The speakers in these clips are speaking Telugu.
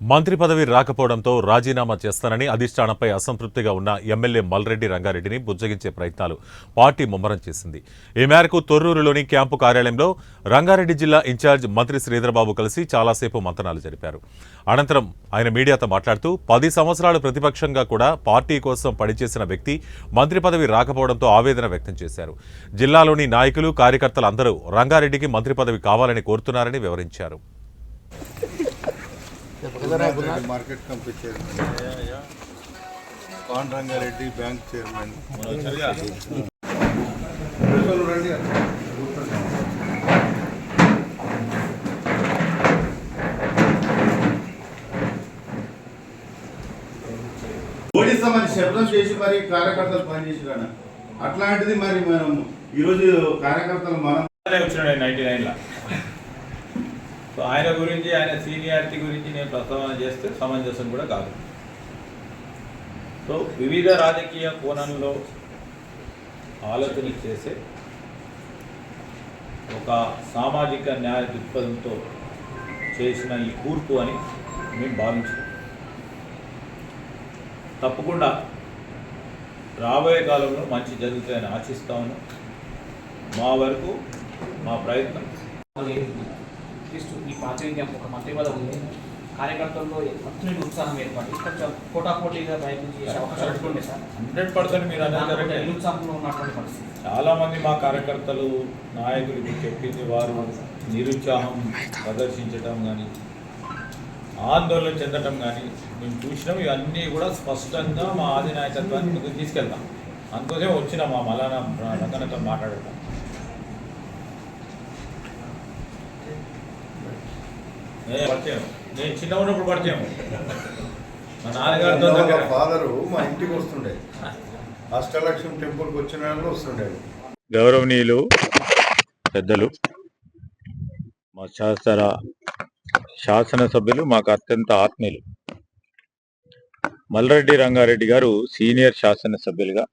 మంత్రి పదవి రాకపోవడంతో రాజీనామా చేస్తానని అధిష్టానంపై అసంతృప్తిగా ఉన్న ఎమ్మెల్యే మల్రెడ్డి రంగారెడ్డిని బుజ్జగించే ప్రయత్నాలు పార్టీ ముమ్మరం చేసింది. ఈ మేరకు తొర్రూరులోని క్యాంపు కార్యాలయంలో రంగారెడ్డి జిల్లా ఇన్ఛార్జ్ మంత్రి శ్రీధరబాబు కలిసి చాలాసేపు మంతనాలు జరిపారు. అనంతరం ఆయన మీడియాతో మాట్లాడుతూ పది సంవత్సరాలు ప్రతిపక్షంగా కూడా పార్టీ కోసం పనిచేసిన వ్యక్తి మంత్రి పదవి రాకపోవడంతో ఆవేదన వ్యక్తం చేశారు. జిల్లాలోని నాయకులు కార్యకర్తలు అందరూ రంగారెడ్డికి మంత్రి పదవి కావాలని కోరుతున్నారని వివరించారు. Market committee chairman. Pond Rangareddy bank chairman. ఓడిస్తామని శబ్దం చేసి మరి కార్యకర్తలు పనిచేసిరాన అట్లాంటిది మరి మనం ఈరోజు కార్యకర్తలు మనం వచ్చినాడు నైన్టీ నైన్లో. సో ఆయన గురించి ఆయన సీనియారిటీ గురించి నేను ప్రస్తావన చేస్తే సమంజసం కూడా కాదు. సో వివిధ రాజకీయ కోణంలో ఆలోచన చేసే ఒక సామాజిక న్యాయ దృక్పథంతో చేసిన ఈ కూర్పు అని మేము భావించాం తప్పకుండా రాబోయే కాలంలో మంచి జరుగుతాయని ఆశిస్తాను మా వరకు మా ప్రయత్నం. అట్లీస్ట్ ఈ పార్టీకి ఒక మంత్రి పదవి ఉంది. కార్యకర్తల్లో అత్యున్నత ఉత్సాహం ఏర్పడి కొంచెం పోటాపోటీగా ప్రయత్నం చేసే అవకాశాలు ఉంటుంది సార్. హండ్రెడ్ పర్సెంట్ మీరు. నిరుత్సాహంలో ఉన్నటువంటి పరిస్థితి. చాలా మంది మా కార్యకర్తలు నాయకులకి చెప్పింది వారు నిరుత్సాహం ప్రదర్శించటం కానీ ఆందోళన చెందటం కానీ మేము చూసినాం ఇవన్నీ కూడా స్పష్టంగా మా ఆది నాయకత్వాన్ని ముందుకు తీసుకెళ్తాం. అందుకోసం వచ్చిన మా మలానా రంగనతో మాట్లాడటం. పరిచయం. నేను చిన్న ఉన్నప్పుడు పరిచయం. మా నాన్నగారితో దగ్గర. ఫాదరు మా ఇంటికి వస్తుండే. అష్టలక్ష్మి టెంపుల్కి వచ్చిన వస్తుండే. గౌరవనీయులు పెద్దలు మా శాస్త్ర శాసనసభ్యులు మాకు అత్యంత ఆత్మీయులు. మల్రెడ్డి రంగారెడ్డి గారు సీనియర్ శాసనసభ్యులుగా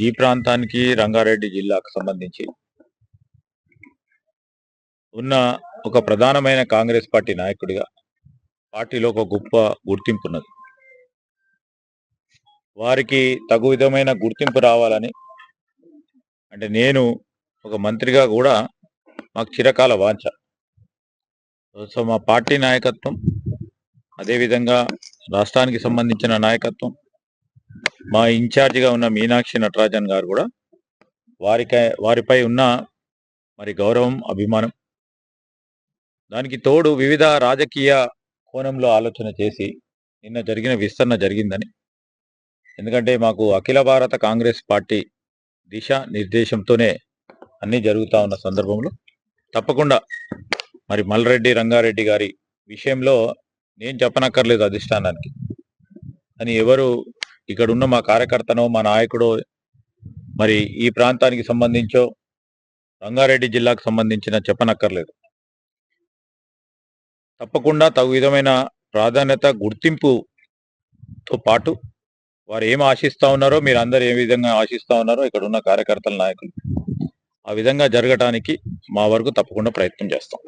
ఈ ప్రాంతానికి రంగారెడ్డి జిల్లాకు సంబంధించి ఉన్న ఒక ప్రధానమైన కాంగ్రెస్ పార్టీ నాయకుడిగా పార్టీలో ఒక గొప్ప గుర్తింపు ఉన్నది. వారికి తగు విధమైన గుర్తింపు రావాలని అంటే నేను ఒక మంత్రిగా కూడా మాకు చిరకాల వాంఛ. సో మా పార్టీ నాయకత్వం అదేవిధంగా రాష్ట్రానికి సంబంధించిన నాయకత్వం మా ఇన్ఛార్జిగా ఉన్న మీనాక్షి నటరాజన్ గారు కూడా వారికై వారిపై ఉన్న మరి గౌరవం అభిమానం దానికి తోడు వివిధ రాజకీయ కోణంలో ఆలోచన చేసి నిన్న జరిగిన విస్తరణ జరిగిందని. ఎందుకంటే మాకు అఖిల భారత కాంగ్రెస్ పార్టీ దిశ నిర్దేశంతోనే అన్నీ జరుగుతూ ఉన్న సందర్భంలో తప్పకుండా మరి మల్రెడ్డి రంగారెడ్డి గారి విషయంలో నేను చెప్పనక్కర్లేదు అధిష్టానానికి. అని ఎవరు ఇక్కడ ఉన్న మా కార్యకర్తనో మా నాయకుడో మరి ఈ ప్రాంతానికి సంబంధించో రంగారెడ్డి జిల్లాకు సంబంధించిన చెప్పనక్కర్లేదు. తప్పకుండా తగు విధమైన ప్రాధాన్యత గుర్తింపుతో పాటు వారు ఏం ఆశిస్తా ఉన్నారో మీరు అందరు ఏ విధంగా ఆశిస్తా ఉన్నారో ఇక్కడ ఉన్న కార్యకర్తల నాయకులు ఆ విధంగా జరగటానికి మా వరకు తప్పకుండా ప్రయత్నం చేస్తాం.